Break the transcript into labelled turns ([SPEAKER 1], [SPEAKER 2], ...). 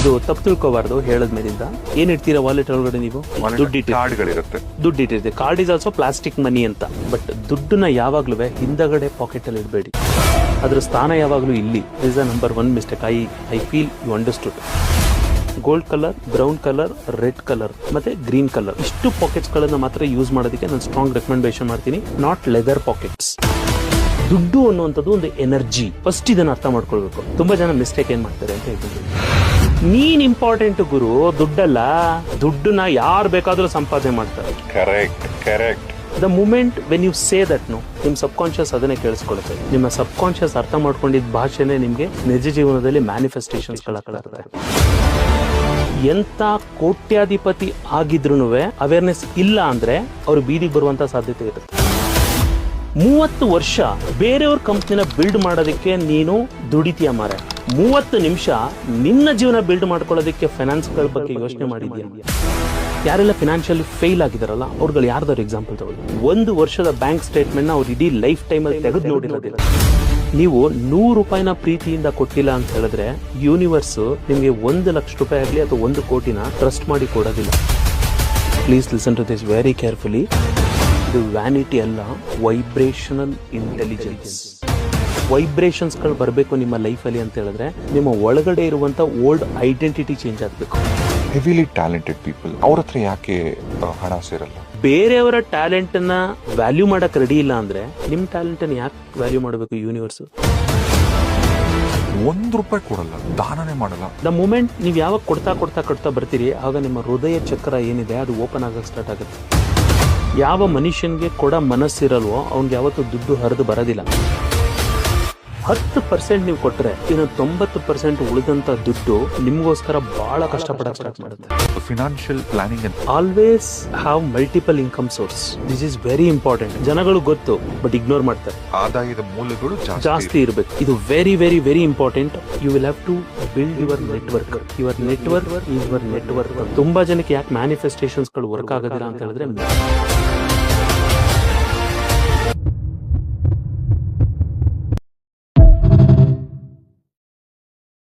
[SPEAKER 1] ಇದು ತಪ್ಪು ತಿಳ್ಕೋಬಾರ್ದು ಹೇಳದ್ ಮೇಲಿಂದ. ಏನ್ ಇಡ್ತೀರಾ ವಾಲೆಟ್ ಒಳಗಡೆ ನೀವು? ದುಡ್ಡು
[SPEAKER 2] ಕಾರ್ಡ್ಗಳಿರುತ್ತೆ
[SPEAKER 1] ದುಡ್ಡು ಇಟ್ಟಿರ್ತೀವಿ card is also plastic money ಅಂತ. ಬಟ್ ದುಡ್ಡನ್ನ ಯಾವಾಗ್ಲೂ ಹಿಂದಗಡೆ ಪಾಕೆಟ್ ಅಲ್ಲಿ ಇಡಬೇಡಿ. ಅದ್ರ ಸ್ಥಾನ ಯಾವಾಗಲೂ ಇಲ್ಲಿ. Is a number one mistake I I feel you understood gold colour brown colour red colour ಮತ್ತೆ ಗ್ರೀನ್ ಕಲರ್ ಇಷ್ಟು ಪಾಕೆಟ್ಸ್ ಗಳನ್ನ ಮಾತ್ರ ಯೂಸ್ ಮಾಡೋದಕ್ಕೆ ನಾನು ಸ್ಟ್ರಾಂಗ್ ರೆಕಮೆಂಡೇಶನ್ ಮಾಡ್ತೀನಿ. ನಾಟ್ ಲೆದರ್ ಪಾಕೆಟ್ಸ್ ದುಡ್ಡು ಅನ್ನುವಂಥದ್ದು ಒಂದು ಎನರ್ಜಿ ಫಸ್ಟ್ ಇದನ್ನ ಅರ್ಥ ಮಾಡ್ಕೊಳ್ಬೇಕು. ತುಂಬಾ ಜನ ಮಿಸ್ಟೇಕ್ ಏನ್ ಮಾಡ್ತಾರೆ ಅಂತ ಹೇಳ್ತೀನಿ. ನೀನ್ ಇಂಪಾರ್ಟೆಂಟ್ ಗುರು ದುಡ್ಡಲ್ಲ ದುಡ್ಡನ್ನ ಯಾರು ಬೇಕಾದ್ರೂ ಸಂಪಾದನೆ ಮಾಡ್ತಾರೆ.
[SPEAKER 2] Correct correct
[SPEAKER 1] the moment when you say that no ನಿಮ್ ಸಬ್ ಕಾನ್ಶಿಯಸ್ ಅದನ್ನೇ ಕೇಳಿಸ್ಕೊಳ್ಳುತ್ತೆ. ನಿಮ್ಮ ಸಬ್ ಕಾನ್ಶಿಯಸ್ ಅರ್ಥ ಮಾಡ್ಕೊಂಡಿದ್ದ ಭಾಷೆನೇ ನಿಮಗೆ ನಿಜ ಜೀವನದಲ್ಲಿ ಮ್ಯಾನಿಫೆಸ್ಟೇಷನ್ಸ್ ಎಂತ ಕೋಟ್ಯಾಧಿಪತಿ ಆಗಿದ್ರು ಅವೇರ್ನೆಸ್ ಇಲ್ಲ ಅಂದ್ರೆ ಅವ್ರು ಬೀದಿಗೆ ಬರುವಂತ ಸಾಧ್ಯತೆ ಇರುತ್ತೆ ಮೂವತ್ತು ವರ್ಷ ಬೇರೆಯವ್ರ ಕಂಪ್ನಿನ ಬಿಲ್ಡ್ ಮಾಡೋದಕ್ಕೆ ನೀನು ದುಡಿತೀಯ ಮಾರ ಮೂವತ್ತು ನಿಮಿಷ ನಿನ್ನ ಜೀವನ ಬಿಲ್ಡ್ ಮಾಡ್ಕೊಳ್ಳೋದಕ್ಕೆ ಫೈನಾನ್ಸ್ಗಳ ಬಗ್ಗೆ ಯೋಚನೆ ಮಾಡಿದ್ಯಾ? ಯಾರೆಲ್ಲ ಫಿನಾನ್ಷಿಯಲಿ ಫೇಲ್ ಆಗಿದಾರಲ್ಲ ಅವ್ರುಗಳು ಯಾರ್ದಾರು ಎಕ್ಸಾಂಪಲ್ ತಗೊಳ್ಳಿ. ಒಂದು ವರ್ಷದ ಬ್ಯಾಂಕ್ ಸ್ಟೇಟ್ಮೆಂಟ್ನ ಅವ್ರು ಇಡೀ ಲೈಫ್ ಟೈಮ್ ಅಲ್ಲಿ ತೆಗೆದು ನೋಡಿರೋದಿಲ್ಲ. ನೀವು ನೂರು ರೂಪಾಯಿನ ಪ್ರೀತಿಯಿಂದ ಕೊಟ್ಟಿಲ್ಲ ಅಂತ ಹೇಳಿದ್ರೆ ಯೂನಿವರ್ಸ್ ನಿಮಗೆ ಒಂದು ಲಕ್ಷ ರೂಪಾಯಿ ಆಗಲಿ ಅಥವಾ ಒಂದು ಕೋಟಿನ ಟ್ರಸ್ಟ್ ಮಾಡಿ ಕೊಡೋದಿಲ್ಲ. Please listen to this very carefully ಇದು ವ್ಯಾನಿಟಿ ಅಲ್ಲ ವೈಬ್ರೇಷನಲ್ ಇಂಟೆಲಿಜೆನ್ಸ್ ವೈಬ್ರೇಷನ್ಸ್ಗಳು ಬರಬೇಕು ನಿಮ್ಮ ಲೈಫಲ್ಲಿ ಅಂತ ಹೇಳಿದ್ರೆ ನಿಮ್ಮ ಒಳಗಡೆ ಇರುವಂತ ಓಲ್ಡ್ ಐಡೆಂಟಿಟಿ ಚೇಂಜ್ ಆಗಬೇಕು.
[SPEAKER 2] ಹೆವಿಲಿ ಟ್ಯಾಲೆಂಟೆಡ್ ಪೀಪಲ್ ಅವ್ರ ಹತ್ರ ಯಾಕೆ ಹಣ ಸೇರಲ್ಲ?
[SPEAKER 1] ಬೇರೆಯವರ ಟ್ಯಾಲೆಂಟ್ ಅನ್ನ ವ್ಯಾಲ್ಯೂ ಮಾಡಕ್ ರೆಡಿ ಇಲ್ಲ ಅಂದ್ರೆ ನಿಮ್ಮ ಟ್ಯಾಲೆಂಟ್ ಅನ್ನ ಯಾಕೆ ವ್ಯಾಲ್ಯೂ ಮಾಡಬೇಕು ಯೂನಿವರ್ಸ್
[SPEAKER 2] ಒಂದು ರೂಪಾಯಿ ಕೊಡಲ್ಲ ದಾನನೇ ಮಾಡಲ್ಲ.
[SPEAKER 1] ದ ಮೂಮೆಂಟ್ ನೀವು ಯಾವಾಗ ಕೊಡ್ತಾ ಕೊಡ್ತಾ ಕೊಡ್ತಾ ಬರ್ತೀರಿ ಆಗ ನಿಮ್ಮ ಹೃದಯ ಚಕ್ರ ಏನಿದೆ ಅದು ಓಪನ್ ಆಗಕ್ಕೆ ಸ್ಟಾರ್ಟ್ ಆಗುತ್ತೆ. ಯಾವ ಮನುಷ್ಯನಿಗೆ ಕೊಡ ಮನಸ್ಸಿರಲ್ವೋ ಅವ್ನಿಗೆ ಯಾವತ್ತೂ ದುಡ್ಡು ಹರಿದು ಬರೋದಿಲ್ಲ. ಹತ್ತು ಪರ್ಸೆಂಟ್ ನೀವು ಕೊಟ್ಟರೆ ಇನ್ನು ತೊಂಬತ್ತು ಪರ್ಸೆಂಟ್ ಉಳಿದಂತ ದುಡ್ಡು ನಿಮಗೋಸ್ಕರ ಬಹಳ ಕಷ್ಟಪಡಕ್ ಸ್ಟಾರ್ಟ್ ಮಾಡುತ್ತೆ.
[SPEAKER 2] Financial planning
[SPEAKER 1] always have multiple income source this is very important ಜನಗಳು ಗೊತ್ತು ಬಟ್ ಇಗ್ನೋರ್ ಮಾಡ್ತಾರೆ.
[SPEAKER 2] ಆದಾಯದ ಮೂಲಗಳು ಜಾಸ್ತಿ
[SPEAKER 1] ಇರಬೇಕು. ಇದು very very very important you will have to build your network your network your network ತುಂಬಾ ಜನಕ್ಕೆ ಯಾಕೆ ಮ್ಯಾನಿಫೆಸ್ಟೇಷನ್ಸ್ಗಳು ವರ್ಕ್ ಆಗೋದಿಲ್ಲ ಅಂತ ಹೇಳಿದ್ರೆ